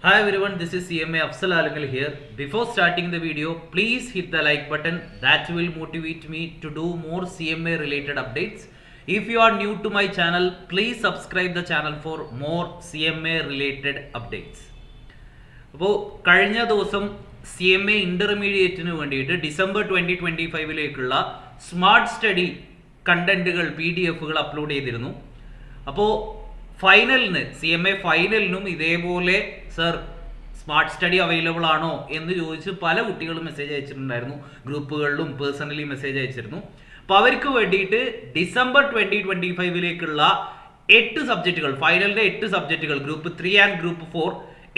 Hi everyone, this is CMA Afsal Alangal here. Before starting the video, please hit the like button. That will motivate me to do more CMA related updates. If you are new to my channel, please subscribe the channel for more CMA related updates. അപ്പോൾ കഴിഞ്ഞ ദിവസം C M A ഇന്റർമീഡിയറ്റിന് വേണ്ടിയിട്ട് December twenty twenty ഫൈവിലേക്കുള്ള smart study കണ്ടന്റുകൾ P D എഫുകൾ upload ചെയ്തിരുന്നു അപ്പോൾ ഫൈനലിന് സി എം എ ഫൈനലിനും ഇതേപോലെ സർ സ്മാർട്ട് സ്റ്റഡി അവൈലബിൾ ആണോ? എന്ന് ചോദിച്ച് പല കുട്ടികളും മെസ്സേജ് അയച്ചിട്ടുണ്ടായിരുന്നു. ഗ്രൂപ്പുകളിലും പേഴ്സണലി മെസ്സേജ് അയച്ചിരുന്നു. അപ്പോൾ അവർക്ക് വേണ്ടിയിട്ട് ഡിസംബർ ട്വന്റി ട്വന്റി ഫൈവിലേക്കുള്ള എട്ട് സബ്ജക്റ്റുകൾ ഫൈനലിന്റെ എട്ട് സബ്ജക്റ്റുകൾ group three and group four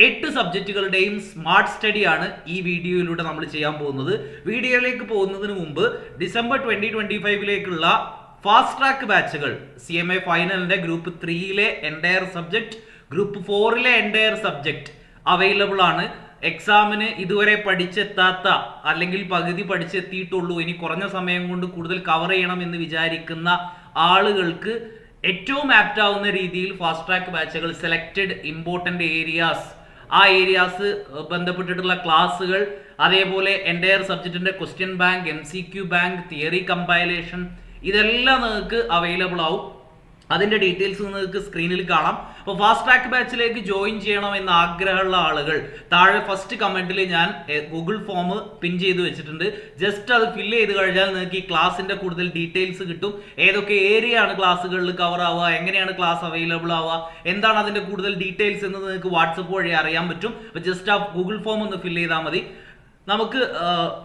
എട്ട് സബ്ജക്റ്റുകളുടെയും സ്മാർട്ട് സ്റ്റഡി ആണ് ഈ വീഡിയോയിലൂടെ നമ്മൾ ചെയ്യാൻ പോകുന്നത്. വീഡിയോയിലേക്ക് പോകുന്നതിന് മുമ്പ് ഡിസംബർ ട്വന്റി ട്വന്റി ഫൈവിലേക്കുള്ള ഫാസ്റ്റ് ട്രാക്ക് ബാച്ചുകൾ സി എം എ ഫൈനലിന്റെ ഗ്രൂപ്പ് ത്രീയിലെ എന്റയർ സബ്ജക്ട് ഗ്രൂപ്പ് ഫോറിലെ എന്റയർ സബ്ജക്ട് അവൈലബിൾ ആണ്. എക്സാമിന് ഇതുവരെ പഠിച്ചെത്താത്ത അല്ലെങ്കിൽ പകുതി പഠിച്ചെത്തിയിട്ടുള്ളൂ. ഇനി കുറഞ്ഞ സമയം കൊണ്ട് കൂടുതൽ കവർ ചെയ്യണം എന്ന് വിചാരിക്കുന്ന ആളുകൾക്ക് ഏറ്റവും ആപ്റ്റ് ആവുന്ന രീതിയിൽ ഫാസ്റ്റ് ട്രാക്ക് ബാച്ചുകൾ സെലക്റ്റഡ് ഇമ്പോർട്ടന്റ് ഏരിയാസ് ആ ഏരിയാസ് ബന്ധപ്പെട്ടിട്ടുള്ള ക്ലാസ്സുകൾ അതേപോലെ entire സബ്ജക്റ്റിന്റെ question bank M C Q bank theory compilation ഇതെല്ലാം നിങ്ങൾക്ക് അവൈലബിൾ ആവും. അതിന്റെ ഡീറ്റെയിൽസ് നിങ്ങൾക്ക് സ്ക്രീനിൽ കാണാം. അപ്പോൾ ഫാസ്റ്റ് ട്രാക്ക് ബാച്ചിലേക്ക് ജോയിൻ ചെയ്യണം എന്ന ആഗ്രഹമുള്ള ആളുകൾ താഴെ ഫസ്റ്റ് കമന്റിൽ ഞാൻ ഗൂഗിൾ ഫോം പിൻ ചെയ്ത് വെച്ചിട്ടുണ്ട്. ജസ്റ്റ് അത് ഫില്ല് ചെയ്ത് കഴിഞ്ഞാൽ നിങ്ങൾക്ക് ഈ ക്ലാസിന്റെ കൂടുതൽ ഡീറ്റെയിൽസ് കിട്ടും. ഏതൊക്കെ ഏരിയ ആണ് ക്ലാസ്സുകളിൽ കവർ ആവുക എങ്ങനെയാണ് ക്ലാസ് അവൈലബിൾ ആവുക എന്താണ് അതിന്റെ കൂടുതൽ ഡീറ്റെയിൽസ് എന്ന് നിങ്ങൾക്ക് വാട്സപ്പ് വഴി അറിയാൻ പറ്റും. അപ്പോൾ ജസ്റ്റ് ആ ഗൂഗിൾ ഫോം ഒന്ന് ഫില്ല് ചെയ്താൽ മതി. നമുക്ക്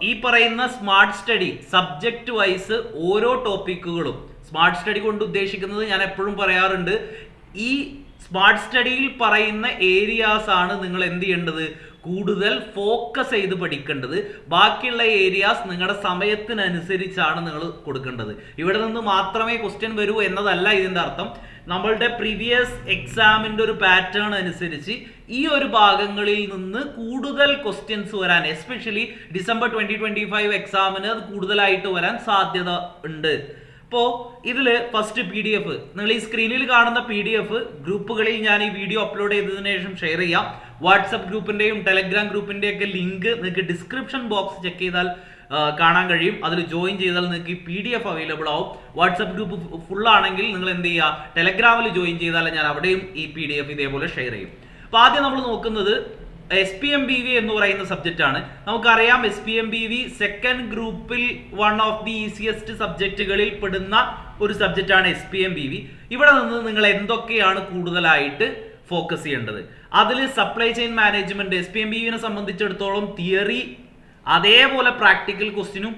ഈ പറയുന്ന സ്മാർട്ട് സ്റ്റഡി സബ്ജക്റ്റ് വൈസ് ഓരോ ടോപ്പിക്കുകളും സ്മാർട്ട് സ്റ്റഡി കൊണ്ട് ഉദ്ദേശിക്കുന്നത് ഞാൻ എപ്പോഴും പറയാറുണ്ട്. ഈ സ്മാർട്ട് സ്റ്റഡിയിൽ പറയുന്ന ഏരിയാസ് ആണ് നിങ്ങൾ എന്ത് ചെയ്യേണ്ടത്? കൂടുതൽ ഫോക്കസ് ചെയ്ത് പഠിക്കേണ്ടത് ബാക്കിയുള്ള ഏരിയാസ് നിങ്ങളുടെ സമയത്തിനനുസരിച്ചാണ് നിങ്ങൾ കൊടുക്കേണ്ടത്. ഇവിടെ നിന്ന് മാത്രമേ ക്വസ്റ്റ്യൻ വരൂ എന്നതല്ല ഇതിന്റെ അർത്ഥം. നമ്മളുടെ പ്രീവിയസ് എക്സാമിന്റെ ഒരു പാറ്റേൺ അനുസരിച്ച് ഈ ഒരു ഭാഗങ്ങളിൽ നിന്ന് കൂടുതൽ ക്വസ്റ്റ്യൻസ് വരാൻ especially December twenty twenty five എക്സാമിന് അത് കൂടുതലായിട്ട് വരാൻ സാധ്യത ഉണ്ട്. അപ്പോൾ ഇതിൽ ഫസ്റ്റ് പി ഡി എഫ് നിങ്ങൾ ഈ സ്ക്രീനിൽ കാണുന്ന പി ഡി എഫ് ഗ്രൂപ്പുകളിൽ ഞാൻ ഈ വീഡിയോ അപ്ലോഡ് ചെയ്തതിനു ശേഷം ഷെയർ ചെയ്യാം. വാട്സപ്പ് ഗ്രൂപ്പിന്റെയും ടെലഗ്രാം ഗ്രൂപ്പിന്റെയും ഒക്കെ ലിങ്ക് നിങ്ങൾക്ക് ഡിസ്ക്രിപ്ഷൻ ബോക്സ് ചെക്ക് ചെയ്താൽ കാണാൻ കഴിയും. അതിൽ ജോയിൻ ചെയ്താൽ നിങ്ങൾക്ക് ഈ പി ഡി എഫ് അവൈലബിൾ ആവും. വാട്സപ്പ് ഗ്രൂപ്പ് ഫുൾ ആണെങ്കിൽ നിങ്ങൾ എന്ത് ചെയ്യുക? ടെലഗ്രാമിൽ ജോയിൻ ചെയ്താൽ ഞാൻ അവിടെയും ഈ പി ഡി എഫ് ഇതേപോലെ ഷെയർ ചെയ്യും. അപ്പോൾ ആദ്യം നമ്മൾ നോക്കുന്നത് S P M B V എന്ന് പറയുന്ന സബ്ജക്റ്റ് ആണ്. നമുക്കറിയാം S P M B V second ഗ്രൂപ്പിൽ വൺ ഓഫ് ദി ഈസിയസ്റ്റ് സബ്ജക്റ്റുകളിൽ പെടുന്ന ഒരു സബ്ജക്റ്റ് ആണ് S P M B V ഇവിടെ നിന്ന് നിങ്ങൾ എന്തൊക്കെയാണ് കൂടുതലായിട്ട് ഫോക്കസ് ചെയ്യേണ്ടത്? അതിൽ supply chain management S P M B വിനെ സംബന്ധിച്ചിടത്തോളം തിയറി അതേപോലെ പ്രാക്ടിക്കൽ ക്വസ്റ്റിനും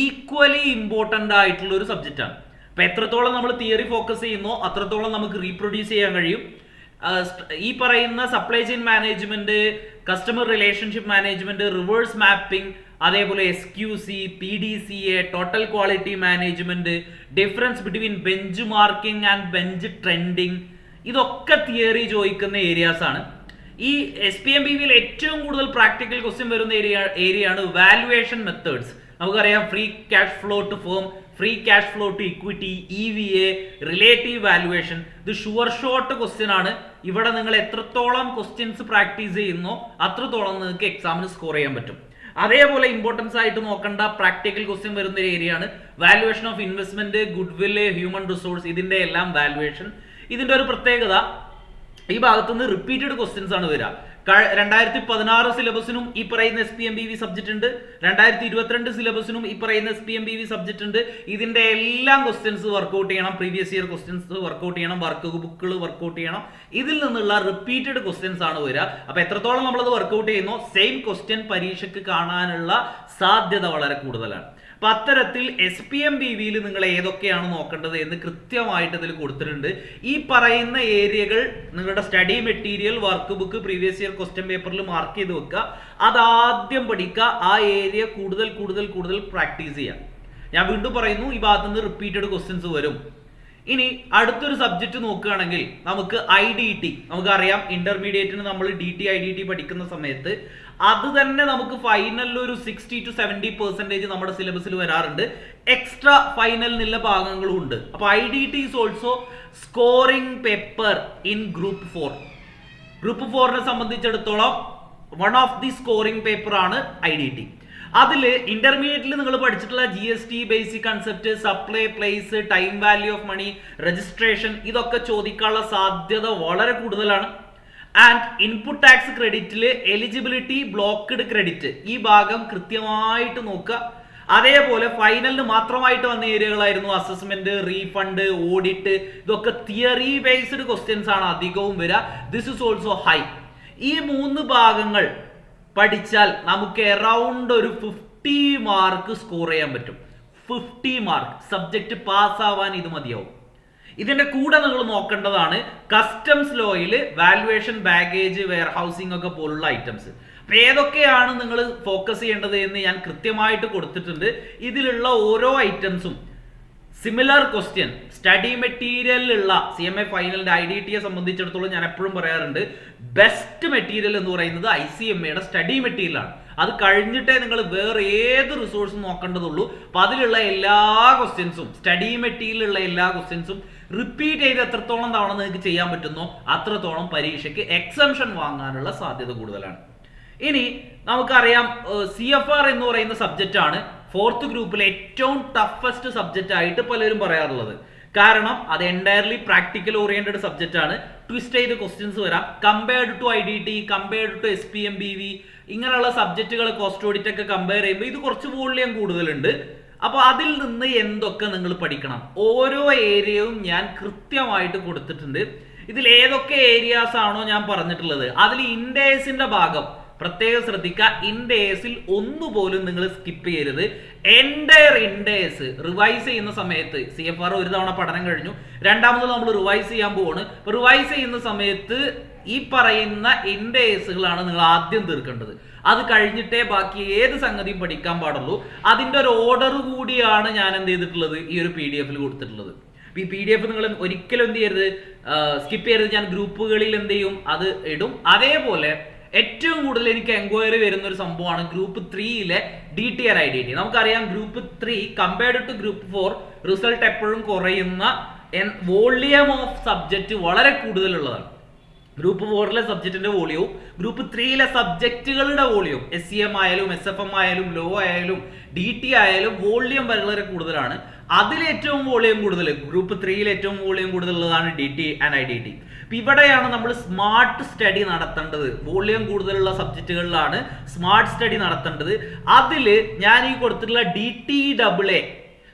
ഈക്വലി ഇമ്പോർട്ടന്റ് ആയിട്ടുള്ള ഒരു സബ്ജക്റ്റാണ് ആണ്. അപ്പൊ എത്രത്തോളം നമ്മൾ തിയറി ഫോക്കസ് ചെയ്യുന്നോ അത്രത്തോളം നമുക്ക് റീപ്രൊഡ്യൂസ് ചെയ്യാൻ കഴിയും. ഈ പറയുന്ന supply chain management customer relationship management reverse mapping അതേപോലെ S Q C P D C A total quality management difference between bench marking and bench trending ഇതൊക്കെ തിയറി ചോദിക്കുന്ന ഏരിയാസ് ആണ്. ഈ എസ് പി എം ബി വിയിൽ ഏറ്റവും കൂടുതൽ practical question വരുന്ന area area ആണ് വാലുവേഷൻ മെത്തേഡ്സ് നമുക്കറിയാം free cash flow to firm free cash flow to equity E V A relative valuation ഇത് ഷുവർ ഷോർട്ട് ക്വസ്റ്റ്യൻ ആണ്. ഇവിടെ നിങ്ങൾ എത്രത്തോളം ക്വസ്റ്റ്യൻസ് പ്രാക്ടീസ് ചെയ്യുന്നോ അത്രത്തോളം നിങ്ങൾക്ക് എക്സാമിന് സ്കോർ ചെയ്യാൻ പറ്റും. അതേപോലെ ഇമ്പോർട്ടൻസ് ആയിട്ട് നോക്കേണ്ട പ്രാക്ടിക്കൽ ക്വസ്റ്റ്യൻ വരുന്ന ഒരു ഏരിയ ആണ്. Valuation of investment goodwill human resource ഇതിന്റെ എല്ലാം വാലുവേഷൻ ഇതിന്റെ ഒരു പ്രത്യേകത ഈ ഭാഗത്തുനിന്ന് റിപ്പീറ്റഡ് ക്വസ്റ്റ്യൻസ് ആണ് വരിക. രണ്ടായിരത്തി പതിനാറ് സിലബസിനും ഈ പറയുന്ന S P M B V subject ഉണ്ട്. രണ്ടായിരത്തി ഇരുപത്തിരണ്ട് സിലബസിനും ഈ പറയുന്ന S P M B V subject ഉണ്ട്. ഇതിന്റെ എല്ലാം ക്വസ്റ്റ്യൻസ് വർക്ക്ഔട്ട് ചെയ്യണം. Previous year questions work out ചെയ്യണം. വർക്ക് ബുക്കുകൾ വർക്ക്ഔട്ട് ചെയ്യണം. ഇതിൽ നിന്നുള്ള റിപ്പീറ്റഡ് ക്വസ്റ്റ്യൻസ് ആണ് വരിക. അപ്പൊ എത്രത്തോളം നമ്മളത് വർക്ക്ഔട്ട് ചെയ്യുന്നു സെയിം ക്വസ്റ്റ്യൻ പരീക്ഷയ്ക്ക് കാണാനുള്ള സാധ്യത വളരെ കൂടുതലാണ്. അപ്പൊ അത്തരത്തിൽ എസ് പി എം ബി വിയിൽ നിങ്ങൾ ഏതൊക്കെയാണ് നോക്കേണ്ടത് എന്ന് കൃത്യമായിട്ട് ഇതിൽ കൊടുത്തിട്ടുണ്ട്. ഈ പറയുന്ന ഏരിയകൾ നിങ്ങളുടെ study material workbook previous year question പേപ്പറിൽ മാർക്ക് ചെയ്ത് വെക്കുക. അതാദ്യം പഠിക്കുക. ആ ഏരിയ കൂടുതൽ കൂടുതൽ കൂടുതൽ പ്രാക്ടീസ് ചെയ്യുക. ഞാൻ വീണ്ടും പറയുന്നു ഈ ഭാഗത്തുനിന്ന് റിപ്പീറ്റഡ് ക്വസ്റ്റ്യൻസ് വരും. ഇനി അടുത്തൊരു സബ്ജക്റ്റ് നോക്കുകയാണെങ്കിൽ നമുക്ക് ഐ ഡി ടി നമുക്കറിയാം ഇന്റർമീഡിയറ്റിന് നമ്മൾ D T I D T പഠിക്കുന്ന സമയത്ത് അത് തന്നെ നമുക്ക് ഫൈനലിൽ ഒരു സിക്സ്റ്റി ടു സെവന്റി പെർസെന്റേജ് നമ്മുടെ സിലബസിൽ വരാറുണ്ട്. എക്സ്ട്രാ ഫൈനലിനുള്ള ഭാഗങ്ങളും ഉണ്ട്. അപ്പൊ I D T is also scoring paper in group four group ഫോറിനെ സംബന്ധിച്ചിടത്തോളം one of the scoring paper ആണ് ഐ ഡി ടി അതിൽ ഇന്റർമീഡിയറ്റിൽ നിങ്ങൾ പഠിച്ചിട്ടുള്ള G S T basic concept supply place time value of money registration ഇതൊക്കെ ചോദിക്കാനുള്ള സാധ്യത വളരെ കൂടുതലാണ്. ആൻഡ് ഇൻപുട്ട് ടാക്സ് ക്രെഡിറ്റിൽ എലിജിബിലിറ്റി ബ്ലോക്ക്ഡ് ക്രെഡിറ്റ് ഈ ഭാഗം കൃത്യമായിട്ട് നോക്കുക. അതേപോലെ ഫൈനലിന് മാത്രമായിട്ട് വന്ന ഏരിയകളായിരുന്നു അസസ്മെന്റ് റീഫണ്ട് ഓഡിറ്റ് ഇതൊക്കെ തിയറി ബേസ്ഡ് ക്വസ്റ്റ്യൻസ് ആണ് അധികവും വരിക. ദിസ് ഇസ് ഓൾസോ ഹൈ ഈ മൂന്ന് ഭാഗങ്ങൾ പഠിച്ചാൽ നമുക്ക് എറൗണ്ട് ഒരു ഫിഫ്റ്റി മാർക്ക് സ്കോർ ചെയ്യാൻ പറ്റും. ഫിഫ്റ്റി മാർക്ക് സബ്ജക്റ്റ് പാസ്സാവാൻ ഇത് മതിയാവും. ഇതിന്റെ കൂടെ നിങ്ങൾ നോക്കേണ്ടതാണ് കസ്റ്റംസ് ലോയിൽ വാല്യുവേഷൻ ബാഗേജ് വെയർ ഹൗസിംഗ് ഒക്കെ പോലുള്ള ഐറ്റംസ് അപ്പൊ ഏതൊക്കെയാണ് നിങ്ങൾ ഫോക്കസ് ചെയ്യേണ്ടത് എന്ന് ഞാൻ കൃത്യമായിട്ട് കൊടുത്തിട്ടുണ്ട്. ഇതിലുള്ള ഓരോ ഐറ്റംസും സിമിലർ ക്വസ്റ്റ്യൻ സ്റ്റഡി മെറ്റീരിയലിലുള്ള സി എം എ ഫൈനലിന്റെ ഐ ഡി ടിയെ സംബന്ധിച്ചിടത്തോളം ഞാൻ എപ്പോഴും പറയാറുണ്ട്. ബെസ്റ്റ് മെറ്റീരിയൽ എന്ന് പറയുന്നത് ഐ സി എം എയുടെ സ്റ്റഡി മെറ്റീരിയലാണ് അത് കഴിഞ്ഞിട്ടേ നിങ്ങൾ വേറെ ഏത് റിസോഴ്സും നോക്കേണ്ടതുള്ളൂ. അപ്പൊ അതിലുള്ള എല്ലാ ക്വസ്റ്റ്യൻസും സ്റ്റഡി മെറ്റീരിയലുള്ള എല്ലാ ക്വസ്റ്റ്യൻസും റിപ്പീറ്റ് ചെയ്ത് എത്രത്തോളം തവണ നിങ്ങൾക്ക് ചെയ്യാൻ പറ്റുന്നോ അത്രത്തോളം പരീക്ഷയ്ക്ക് എക്സംഷൻ വാങ്ങാനുള്ള സാധ്യത കൂടുതലാണ്. ഇനി നമുക്കറിയാം സി എഫ് ആർ എന്ന് പറയുന്ന സബ്ജക്റ്റ് ആണ്. ഫോർത്ത് ഗ്രൂപ്പിലെ ഏറ്റവും ടഫസ്റ്റ് സബ്ജക്റ്റ് ആയിട്ട് പലരും പറയാറുള്ളത്. കാരണം അത് എന്റയർലി പ്രാക്ടിക്കൽ ഓറിയന്റഡ് സബ്ജക്റ്റ് ആണ്. ട്വിസ്റ്റ് ചെയ്ത് ക്വസ്റ്റ്യൻസ് വരാം. Compared to I D T compared to S P M B V ഇങ്ങനെയുള്ള സബ്ജക്റ്റുകൾ കോസ്റ്റ് ഓഡിറ്റ് ഒക്കെ കമ്പയർ ചെയ്യുമ്പോൾ ഇത് കുറച്ച് വോളിയം കൂടുതലുണ്ട്. അപ്പോൾ അതിൽ നിന്ന് എന്തൊക്കെ നിങ്ങൾ പഠിക്കണം? ഓരോ ഏരിയയും ഞാൻ കൃത്യമായിട്ട് കൊടുത്തിട്ടുണ്ട്. ഇതിൽ ഏതൊക്കെ ഏരിയാസ് ആണോ ഞാൻ പറഞ്ഞിട്ടുള്ളത്? അതിൽ ഇൻഡേഴ്സിന്റെ ഭാഗം പ്രത്യേകം ശ്രദ്ധിക്കുക ഇൻഡേഴ്സിൽ ഒന്നുപോലും നിങ്ങൾ സ്കിപ്പ് ചെയ്യരുത്. എൻഡയർ ഇൻഡേഴ്സ് റിവൈസ് ചെയ്യുന്ന സമയത്ത് സി എഫ് ആർ ഒരു തവണ പഠനം കഴിഞ്ഞു രണ്ടാമത് നമ്മൾ റിവൈസ് ചെയ്യാൻ പോവാണ്. റിവൈസ് ചെയ്യുന്ന സമയത്ത് ഈ പറയുന്ന ഇൻഡേഴ്സുകളാണ് നിങ്ങൾ ആദ്യം തീർക്കേണ്ടത്. അത് കഴിഞ്ഞിട്ടേ ബാക്കി ഏത് സംഗതിയും പഠിക്കാൻ പാടുള്ളൂ. അതിന്റെ ഒരു ഓർഡർ കൂടിയാണ് ഞാൻ എന്ത് ചെയ്തിട്ടുള്ളത്? ഈ ഒരു പി ഡി എഫിൽ കൊടുത്തിട്ടുള്ളത് ഈ പി ഡി എഫ് നിങ്ങൾ ഒരിക്കലും എന്ത് ചെയ്യരുത്? സ്കിപ്പ് ചെയ്യരുത്. ഞാൻ ഗ്രൂപ്പുകളിൽ എന്ത് ചെയ്യും? അത് ഇടും. അതേപോലെ ഏറ്റവും കൂടുതൽ എനിക്ക് എൻക്വയറി വരുന്ന ഒരു സംഭവമാണ് group ത്രീയിലെ D T R I D T നമുക്കറിയാം group three compared to group four result എപ്പോഴും കുറയുന്ന വോളിയം ഓഫ് സബ്ജക്റ്റ് വളരെ കൂടുതലുള്ളതാണ്. ഗ്രൂപ്പ് ഫോറിലെ സബ്ജക്റ്റിന്റെ വോളിയവും ഗ്രൂപ്പ് ത്രീയിലെ സബ്ജക്റ്റുകളുടെ വോളിയവും എസ് സി എം ആയാലും എസ് എഫ് എം ആയാലും ലോ ആയാലും ഡി ടി ആയാലും വോളിയം വളരെ കൂടുതലാണ്. അതിൽ ഏറ്റവും വോളിയം കൂടുതൽ ഗ്രൂപ്പ് ത്രീയിൽ ഏറ്റവും volume കൂടുതലുള്ളതാണ് D T and I D T ഇവിടെയാണ് നമ്മൾ സ്മാർട്ട് സ്റ്റഡി നടത്തേണ്ടത്. വോളിയം കൂടുതലുള്ള സബ്ജക്റ്റുകളിലാണ് സ്മാർട്ട് സ്റ്റഡി നടത്തേണ്ടത്. അതിൽ ഞാൻ ഈ കൊടുത്തിട്ടുള്ള ഡി ടി ഡബിൾ എ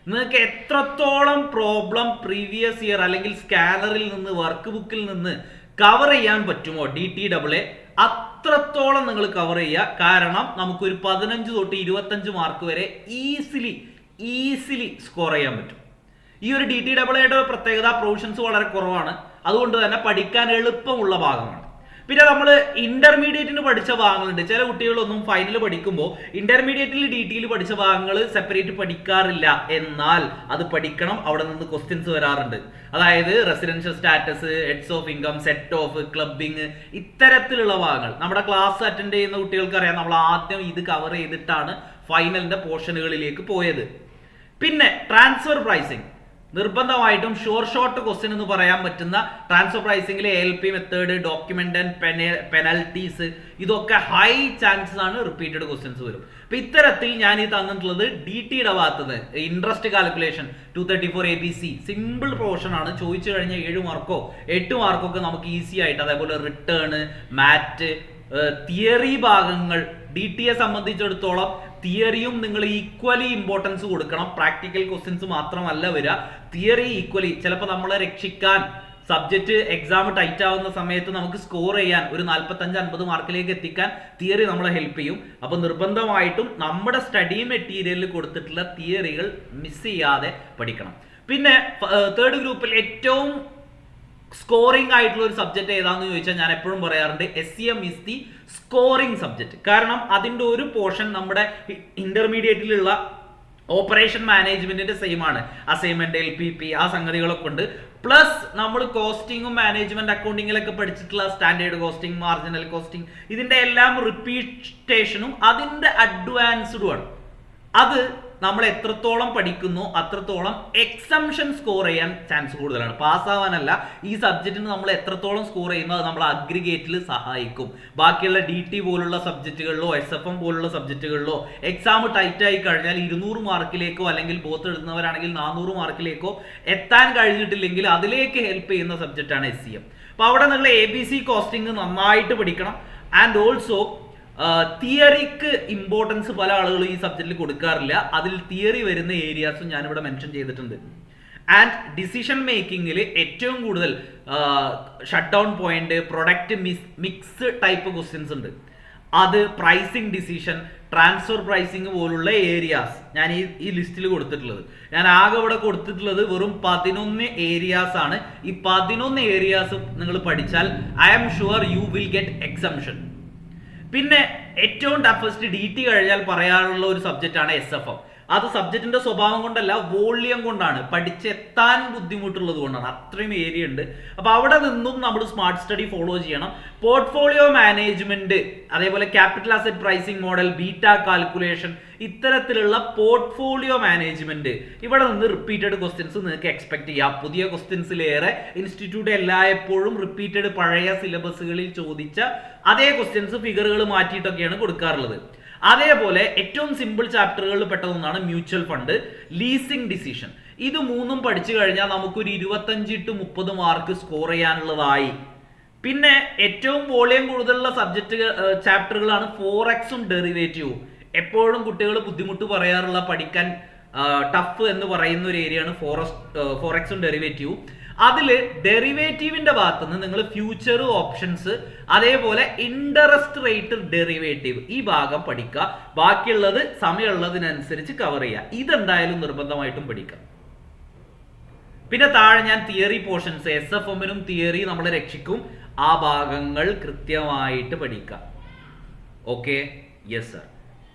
നിങ്ങൾക്ക് എത്രത്തോളം പ്രോബ്ലം പ്രീവിയസ് ഇയർ അല്ലെങ്കിൽ സ്കാനറിൽ നിന്ന് വർക്ക് ബുക്കിൽ നിന്ന് കവർ ചെയ്യാൻ പറ്റുമോ ഡി ടി ഡബിൾ എ അത്രത്തോളം നിങ്ങൾ കവർ ചെയ്യുക. കാരണം നമുക്കൊരു പതിനഞ്ച് തൊട്ട് ഇരുപത്തഞ്ച് മാർക്ക് വരെ ഈസിലി ഈസിലി സ്കോർ ചെയ്യാൻ പറ്റും. ഈ ഒരു ഡി ടി ഡബിൾ എയുടെ പ്രത്യേകത പ്രൊവിഷൻസ് വളരെ കുറവാണ്. അതുകൊണ്ട് തന്നെ പഠിക്കാൻ എളുപ്പമുള്ള ഭാഗമാണ്. പിന്നെ നമ്മൾ ഇന്റർമീഡിയറ്റിന് പഠിച്ച ഭാഗങ്ങളുണ്ട്. ചില കുട്ടികളൊന്നും ഫൈനൽ പഠിക്കുമ്പോൾ ഇന്റർമീഡിയറ്റിൽ ഡി ടിയിൽ പഠിച്ച ഭാഗങ്ങൾ സെപ്പറേറ്റ് പഠിക്കാറില്ല. എന്നാൽ അത് പഠിക്കണം. അവിടെ നിന്ന് ക്വസ്റ്റ്യൻസ് വരാറുണ്ട്. അതായത് residential status heads of income set off clubbing ഇത്തരത്തിലുള്ള ഭാഗങ്ങൾ. നമ്മുടെ ക്ലാസ് അറ്റൻഡ് ചെയ്യുന്ന കുട്ടികൾക്ക് അറിയാം നമ്മൾ ആദ്യം ഇത് കവർ ചെയ്തിട്ടാണ് ഫൈനലിന്റെ പോർഷനുകളിലേക്ക് പോയത്. പിന്നെ ട്രാൻസ്ഫർ പ്രൈസിങ് നിർബന്ധമായിട്ടും ഷോർ ഷോർട്ട് ക്വസ്റ്റ്യൻ എന്ന് പറയാൻ പറ്റുന്ന transfer പ്രൈസിംഗിലെ L P method document and penalties ഇതൊക്കെ ഹൈ ചാൻസസ് ആണ് റിപ്പീറ്റഡ് ക്വസ്റ്റ്യൻസ് വരും. അപ്പൊ ഇത്തരത്തിൽ ഞാൻ ഈ തന്നിട്ടുള്ളത് ഡി ടിയുടെ ഭാഗത്തുനിന്ന് interest calculation two thirty four A B C simple profession ആണ്. ചോദിച്ചു കഴിഞ്ഞാൽ ഏഴ് മാർക്കോ എട്ട് മാർക്കോ ഒക്കെ നമുക്ക് ഈസി ആയിട്ട് അതേപോലെ റിട്ടേൺ മാറ്റ് തിയറി ഭാഗങ്ങൾ ഡി ടിയെ സംബന്ധിച്ചിടത്തോളം തിയറിയും നിങ്ങൾ ഈക്വലി ഇമ്പോർട്ടൻസ് കൊടുക്കണം. പ്രാക്ടിക്കൽ ക്വസ്റ്റ്യൻസ് മാത്രമല്ല വരിക. തിയറി ഈക്വലി ചിലപ്പോൾ നമ്മളെ രക്ഷിക്കാൻ സബ്ജക്റ്റ് എക്സാം ടൈറ്റ് ആവുന്ന സമയത്ത് നമുക്ക് സ്കോർ ചെയ്യാൻ ഒരു നാൽപ്പത്തഞ്ച് അൻപത് മാർക്കിലേക്ക് എത്തിക്കാൻ തിയറി നമ്മളെ ഹെൽപ്പ് ചെയ്യും. അപ്പോൾ നിർബന്ധമായിട്ടും നമ്മുടെ സ്റ്റഡി മെറ്റീരിയലിൽ കൊടുത്തിട്ടുള്ള തിയറികൾ മിസ് ചെയ്യാതെ പഠിക്കണം. പിന്നെ തേർഡ് ഗ്രൂപ്പിൽ ഏറ്റവും സ്കോറിംഗ് ആയിട്ടുള്ള ഒരു സബ്ജക്ട് ഏതാണെന്ന് ചോദിച്ചാൽ ഞാൻ എപ്പോഴും പറയാറുണ്ട് S C M is the scoring subject കാരണം അതിന്റെ ഒരു പോർഷൻ നമ്മുടെ ഇന്റർമീഡിയറ്റിലുള്ള ഓപ്പറേഷൻ മാനേജ്മെന്റിന്റെ സെയിം ആണ്. അസൈൻമെന്റ് എൽ പി പി ആ സംഗതികളൊക്കെ ഉണ്ട്. പ്ലസ് നമ്മൾ കോസ്റ്റിങ്ങും മാനേജ്മെന്റ് അക്കൗണ്ടിങ്ങിലൊക്കെ പഠിച്ചിട്ടുള്ള സ്റ്റാൻഡേർഡ് കോസ്റ്റിംഗ് മാർജിനൽ കോസ്റ്റിംഗ് ഇതിന്റെ എല്ലാം റിപ്പീറ്റേഷനും അതിന്റെ അഡ്വാൻസ്ഡും ആണ്. അത് നമ്മൾ എത്രത്തോളം പഠിക്കുന്നു അത്രത്തോളം എക്സംഷൻ സ്കോർ ചെയ്യാൻ ചാൻസ് കൂടുതലാണ്. പാസ്സാവാനല്ല ഈ സബ്ജക്റ്റിന് നമ്മൾ എത്രത്തോളം സ്കോർ ചെയ്യുന്നു അത് നമ്മൾ അഗ്രിഗേറ്റിൽ സഹായിക്കും. ബാക്കിയുള്ള ഡി ടി പോലുള്ള സബ്ജക്റ്റുകളിലോ എസ് എഫ് എം പോലുള്ള സബ്ജക്റ്റുകളിലോ എക്സാം ടൈറ്റ് ആയി കഴിഞ്ഞാൽ ഇരുന്നൂറ് മാർക്കിലേക്കോ അല്ലെങ്കിൽ ബോത്ത് എഴുതുന്നവരാണെങ്കിൽ നാനൂറ് മാർക്കിലേക്കോ എത്താൻ കഴിഞ്ഞിട്ടില്ലെങ്കിൽ അതിലേക്ക് ഹെൽപ്പ് ചെയ്യുന്ന സബ്ജക്റ്റാണ് എസ് സി എം അപ്പോൾ അവിടെ നിങ്ങൾ എ ബി സി കോസ്റ്റിംഗ് നന്നായിട്ട് പഠിക്കണം. ആൻഡ് ഓൾസോ തിയറിക്ക് ഇമ്പോർട്ടൻസ് പല ആളുകളും ഈ സബ്ജക്റ്റിൽ കൊടുക്കാറില്ല. അതിൽ തിയറി വരുന്ന ഏരിയാസും ഞാനിവിടെ മെൻഷൻ ചെയ്തിട്ടുണ്ട്. ആൻഡ് ഡിസിഷൻ മേക്കിങ്ങിൽ ഏറ്റവും കൂടുതൽ shut down point product miss mix type questions ഉണ്ട്. അത് പ്രൈസിങ് ഡിസിഷൻ ട്രാൻസ്ഫർ പ്രൈസിങ് പോലുള്ള ഏരിയാസ് ഞാൻ ഈ ഈ ലിസ്റ്റിൽ കൊടുത്തിട്ടുള്ളത്. ഞാൻ ആകെ ഇവിടെ കൊടുത്തിട്ടുള്ളത് വെറും പതിനൊന്ന് ഏരിയാസ് ആണ്. ഈ പതിനൊന്ന് ഏരിയാസ് നിങ്ങൾ പഠിച്ചാൽ I am sure you will get exemption പിന്നെ ഏറ്റവും ടഫസ്റ്റ് ഡി ടി കഴിഞ്ഞാൽ പറയാനുള്ള ഒരു സബ്ജക്റ്റ് ആണ് എസ് എഫ് എം അത് സബ്ജക്റ്റിന്റെ സ്വഭാവം കൊണ്ടല്ല വോളിയം കൊണ്ടാണ്. പഠിച്ചെത്താൻ ബുദ്ധിമുട്ടുള്ളത് കൊണ്ടാണ്. അത്രയും ഏരിയ ഉണ്ട്. അപ്പൊ അവിടെ നിന്നും നമ്മൾ സ്മാർട്ട് സ്റ്റഡി ഫോളോ ചെയ്യണം. പോർട്ട്ഫോളിയോ മാനേജ്മെന്റ് അതേപോലെ capital asset pricing model beta calculation ഇത്തരത്തിലുള്ള പോർട്ട്ഫോളിയോ മാനേജ്മെന്റ് ഇവിടെ നിന്ന് റിപ്പീറ്റഡ് ക്വസ്റ്റ്യൻസ് നിങ്ങൾക്ക് എക്സ്പെക്ട് ചെയ്യാം. പുതിയ ക്വസ്റ്റ്യൻസിലേറെ ഇൻസ്റ്റിറ്റ്യൂട്ട് എല്ലായ്പ്പോഴും റിപ്പീറ്റഡ് പഴയ സിലബസുകളിൽ ചോദിച്ച അതേ ക്വസ്റ്റ്യൻസ് ഫിഗറുകൾ മാറ്റിയിട്ടൊക്കെയാണ് കൊടുക്കാറുള്ളത്. അതേപോലെ ഏറ്റവും സിമ്പിൾ ചാപ്റ്ററുകളിൽ പെട്ടതൊന്നാണ് മ്യൂച്വൽ ഫണ്ട് ലീസിംഗ് ഡിസിഷൻ ഇത് മൂന്നും പഠിച്ചു കഴിഞ്ഞാൽ നമുക്കൊരു ഇരുപത്തഞ്ച് ടു മുപ്പത് മാർക്ക് സ്കോർ ചെയ്യാനുള്ളതായി. പിന്നെ ഏറ്റവും വോളിയം കൂടുതലുള്ള സബ്ജക്റ്റ് ചാപ്റ്ററുകളാണ് ഫോർ എക്സും ഡെറിവേറ്റീവും എപ്പോഴും കുട്ടികൾ ബുദ്ധിമുട്ട് പറയാറുള്ള പഠിക്കാൻ ടഫ് എന്ന് പറയുന്ന ഒരു ഏരിയയാണ് ഫോറസ് ഫോറക്സും ഡെറിവേറ്റീവും അതിൽ ഡെറിവേറ്റീവിന്റെ ഭാഗത്ത് നിന്ന് നിങ്ങൾ ഫ്യൂച്ചർ ഓപ്ഷൻസ് അതേപോലെ ഇൻട്രസ്റ്റ് റേറ്റ് ഡെറിവേറ്റീവ് ഈ ഭാഗം പഠിക്കുക. ബാക്കിയുള്ളത് സമയമുള്ളതിനനുസരിച്ച് കവർ ചെയ്യുക. ഇതെന്തായാലും നിർബന്ധമായിട്ടും പഠിക്കാം പിന്നെ താഴെ ഞാൻ തിയറി പോർഷൻസ് എസ് എഫ് എമ്മിനും തിയറി നമ്മൾ രക്ഷിക്കും. ആ ഭാഗങ്ങൾ കൃത്യമായിട്ട് പഠിക്കാം ഓക്കെ യെസ് സർ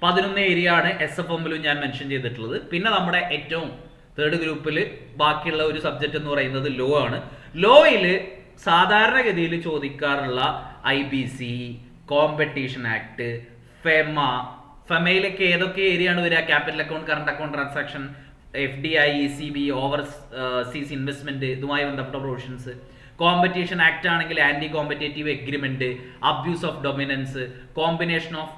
പതിനൊന്ന് ഏരിയ ആണ് എസ് എഫ് എമ്മിലും ഞാൻ മെൻഷൻ ചെയ്തിട്ടുള്ളത്. പിന്നെ നമ്മുടെ ഏറ്റവും തേർഡ് ഗ്രൂപ്പിൽ ബാക്കിയുള്ള ഒരു സബ്ജക്റ്റ് എന്ന് പറയുന്നത് ലോ ആണ്. ലോയിൽ സാധാരണഗതിയിൽ ചോദിക്കാറുള്ള I B C competition act FEMA ഫെമയിലൊക്കെ ഏതൊക്കെ ഏരിയ ആണ് വരിക? Capital account current account transaction F D I E C B overseas investment ഇതുമായി ബന്ധപ്പെട്ട പ്രൊവിഷൻസ് കോമ്പറ്റീഷൻ ആക്ട് ആണെങ്കിൽ anti competitive agreement abuse of dominance combination of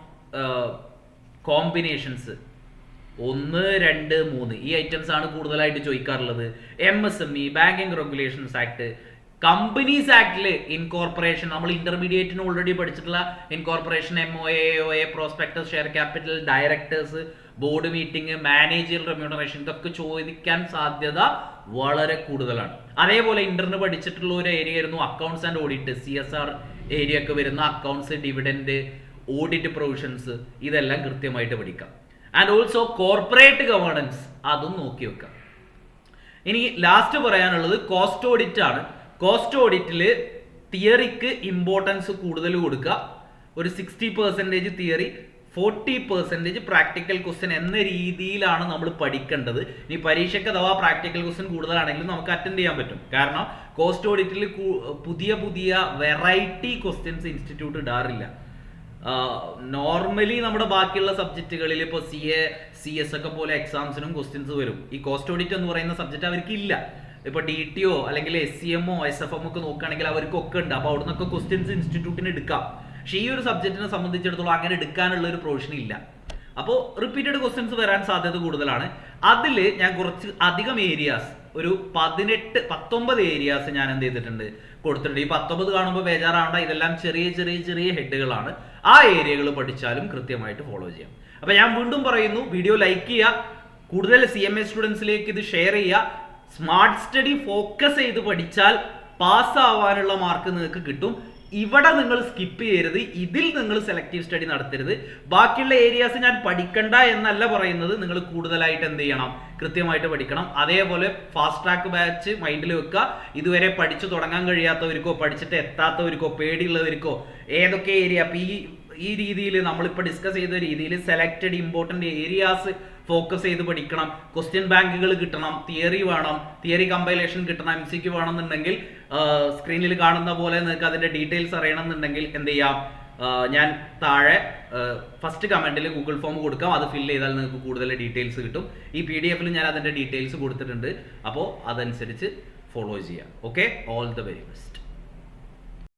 combinations ഒന്ന് രണ്ട് മൂന്ന്. ഈ ഐറ്റംസ് ആണ് കൂടുതലായിട്ട് ചോദിക്കാറുള്ളത്. M S M E banking regulations act companies ആക്ടിൽ incorporation നമ്മൾ ഇന്റർമീഡിയറ്റിന് ഓൾറെഡി പഠിച്ചിട്ടുള്ള incorporation M O A O A prospectus share capital directors board meeting manager remuneration ഇതൊക്കെ ചോദിക്കാൻ സാധ്യത വളരെ കൂടുതലാണ്. അതേപോലെ ഇന്റർന് പഠിച്ചിട്ടുള്ള ഒരു ഏരിയ ആയിരുന്നു accounts and audit C S R area ഒക്കെ വരുന്ന അക്കൗണ്ട്സ് ഡിവിഡൻഡ് ഓഡിറ്റ് പ്രൊവിഷൻസ് ഇതെല്ലാം കൃത്യമായിട്ട് പഠിക്കാം. ആൻഡ് ഓൾസോ കോർപ്പറേറ്റ് ഗവേണൻസ് അതും നോക്കി വെക്കാം. ഇനി ലാസ്റ്റ് പറയാനുള്ളത് കോസ്റ്റ് ഓഡിറ്റ് ആണ്. കോസ്റ്റ് ഓഡിറ്റിൽ തിയറിക്ക് ഇമ്പോർട്ടൻസ് കൂടുതൽ കൊടുക്കുക ഒരു sixty percentage theory forty percentage practical question എന്ന രീതിയിലാണ് നമ്മൾ പഠിക്കേണ്ടത്. ഇനി പരീക്ഷയ്ക്ക് അഥവാ പ്രാക്ടിക്കൽ ക്വസ്റ്റ്യൻ കൂടുതലാണെങ്കിലും നമുക്ക് അറ്റൻഡ് ചെയ്യാൻ പറ്റും. കാരണം കോസ്റ്റ് ഓഡിറ്റിൽ പുതിയ പുതിയ വെറൈറ്റി ക്വസ്റ്റ്യൻസ് ഇൻസ്റ്റിറ്റ്യൂട്ട് ഇടാറില്ല. നോർമലി നമ്മുടെ ബാക്കിയുള്ള സബ്ജക്റ്റുകളിൽ ഇപ്പോൾ സി എ സി എസ് ഒക്കെ പോലെ എക്സാംസിനും ക്വസ്റ്റ്യൻസ് വരും. ഈ കോസ്റ്റ് ഓഡിറ്റ് എന്ന് പറയുന്ന സബ്ജക്റ്റ് അവർക്ക് ഇല്ല ഇപ്പൊ ഡി ടി ഒ അല്ലെങ്കിൽ എസ് സി എമ്മോ എസ് എഫ് എം ഒക്കെ നോക്കുകയാണെങ്കിൽ അവർക്കൊക്കെ ഉണ്ട്. അപ്പോൾ അവിടെ നിന്നൊക്കെ ക്വസ്റ്റ്യൻസ് ഇൻസ്റ്റിറ്റ്യൂട്ടിന് എടുക്കാം. പക്ഷേ ഈ ഒരു സബ്ജക്റ്റിനെ സംബന്ധിച്ചിടത്തോളം അങ്ങനെ എടുക്കാനുള്ള ഒരു പ്രൊവിഷൻ ഇല്ല. അപ്പോൾ റിപ്പീറ്റഡ് ക്വസ്റ്റ്യൻസ് വരാൻ സാധ്യത കൂടുതലാണ്. അതിൽ ഞാൻ കുറച്ച് അധികം ഏരിയാസ് ഒരു പതിനെട്ട് പത്തൊമ്പത് ഏരിയാസ് ഞാൻ എന്ത് ചെയ്തിട്ടുണ്ട് കൊടുത്തിട്ടുണ്ട്. ഈ പത്തൊമ്പത് കാണുമ്പോൾ ബേജാറാവണ്ട. ഇതെല്ലാം ചെറിയ ചെറിയ ചെറിയ ഹെഡുകളാണ് ആ ഏരിയകൾ പഠിച്ചാലും കൃത്യമായിട്ട് ഫോളോ ചെയ്യാം. അപ്പോൾ ഞാൻ വീണ്ടും പറയുന്നു വീഡിയോ ലൈക്ക് ചെയ്യുക കൂടുതൽ സി എം എ സ്റ്റുഡൻസിലേക്ക് ഇത് ഷെയർ ചെയ്യുക. സ്മാർട്ട് സ്റ്റഡി ഫോക്കസ് ചെയ്ത് പഠിച്ചാൽ പാസ് ആവാനുള്ള മാർക്ക് നിങ്ങൾക്ക് കിട്ടും. ഇവിടെ നിങ്ങൾ സ്കിപ്പ് ചെയ്യരുത്. ഇതിൽ നിങ്ങൾ സെലക്റ്റീവ് സ്റ്റഡി നടത്തരുത്. ബാക്കിയുള്ള ഏരിയാസ് ഞാൻ പഠിക്കണ്ട എന്നല്ല പറയുന്നത്. നിങ്ങൾ കൂടുതലായിട്ട് എന്ത് ചെയ്യണം? കൃത്യമായിട്ട് പഠിക്കണം. അതേപോലെ ഫാസ്റ്റ് ട്രാക്ക് ബാച്ച് മൈൻഡിൽ വെക്കുക. ഇതുവരെ പഠിച്ചു തുടങ്ങാൻ കഴിയാത്തവർക്കോ പഠിച്ചിട്ട് എത്താത്തവർക്കോ പേടിയുള്ളവർക്കോ ഏതൊക്കെ ഏരിയ ഈ ഈ രീതിയിൽ നമ്മളിപ്പോൾ ഡിസ്കസ് ചെയ്ത രീതിയിൽ സെലക്റ്റഡ് ഇമ്പോർട്ടന്റ് ഏരിയാസ് ഫോക്കസ് ചെയ്ത് പഠിക്കണം. ക്വസ്റ്റ്യൻ ബാങ്കുകൾ കിട്ടണം തിയറി വേണം തിയറി കമ്പൈലേഷൻ കിട്ടണം എം സിക്ക് വേണമെന്നുണ്ടെങ്കിൽ സ്ക്രീനിൽ കാണുന്ന പോലെ നിങ്ങൾക്ക് അതിന്റെ ഡീറ്റെയിൽസ് അറിയണമെന്നുണ്ടെങ്കിൽ എന്ത് ചെയ്യാം? ഞാൻ താഴെ ഫസ്റ്റ് കമന്റിൽ ഗൂഗിൾ ഫോം കൊടുക്കാം. അത് ഫില്ല് ചെയ്താൽ നിങ്ങൾക്ക് കൂടുതൽ ഡീറ്റെയിൽസ് കിട്ടും. ഈ പി ഡി എഫിൽ ഞാൻ അതിന്റെ ഡീറ്റെയിൽസ് കൊടുത്തിട്ടുണ്ട്. അപ്പോൾ അതനുസരിച്ച് ഫോളോ ചെയ്യാം. Okay all the very best